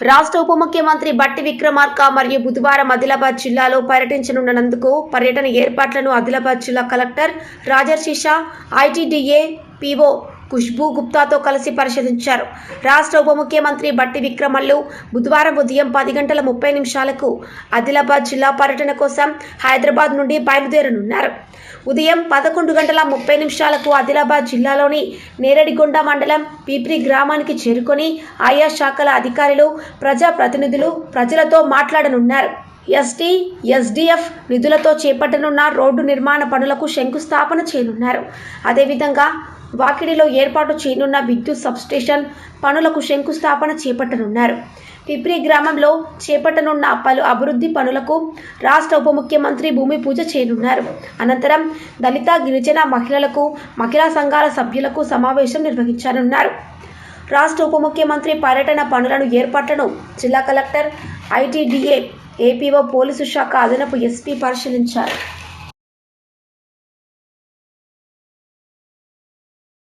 రాష్ట్ర ఉప ముఖ్యమంత్రి బట్టి విక్రమార్క మరియు బుధవారం ఆదిలాబాద్ జిల్లాలో పర్యటించనున్నందుకు పర్యటన ఏర్పాట్లను ఆదిలాబాద్ జిల్లా collector Rajarshi Shah ITDA PO Khushboo గుప్తాతో కలిసి పరిశీలించారు. రాష్ట్ర ఉప ముఖ్యమంత్రి బట్టి విక్రమల్లు బుధవారం ఉదయం పది గంటల ముప్పై నిమిషాలకు ఆదిలాబాద్ జిల్లా పర్యటన కోసం హైదరాబాద్ నుండి బయలుదేరనున్నారు. ఉదయం పదకొండు గంటల ముప్పై నిమిషాలకు ఆదిలాబాద్ జిల్లాలోని నేరడిగొండ మండలం పీప్రి గ్రామానికి చేరుకొని ఆయా శాఖల అధికారులు ప్రజాప్రతినిధులు ప్రజలతో మాట్లాడనున్నారు. ఎస్టీ ఎస్డిఎఫ్ నిధులతో చేపట్టనున్న రోడ్డు నిర్మాణ పనులకు శంకుస్థాపన చేయనున్నారు. అదేవిధంగా వాకిడిలో ఏర్పాటు చేయనున్న విద్యుత్ సబ్స్టేషన్ పనులకు శంకుస్థాపన చేపట్టనున్నారు. పిప్రి గ్రామంలో చేపట్టనున్న పలు అభివృద్ధి పనులకు రాష్ట్ర ఉప ముఖ్యమంత్రి భూమి పూజ చేయనున్నారు. అనంతరం దళిత గిరిజన మహిళలకు మహిళా సంఘాల సభ్యులకు సమావేశం నిర్వహించనున్నారు. రాష్ట్ర ఉప ముఖ్యమంత్రి పర్యటన పనులను ఏర్పాట్లను జిల్లా కలెక్టర్ ఐటీడీఏ ఏపీఓ పోలీసు శాఖ అదనపు ఎస్పీ పరిశీలించారు.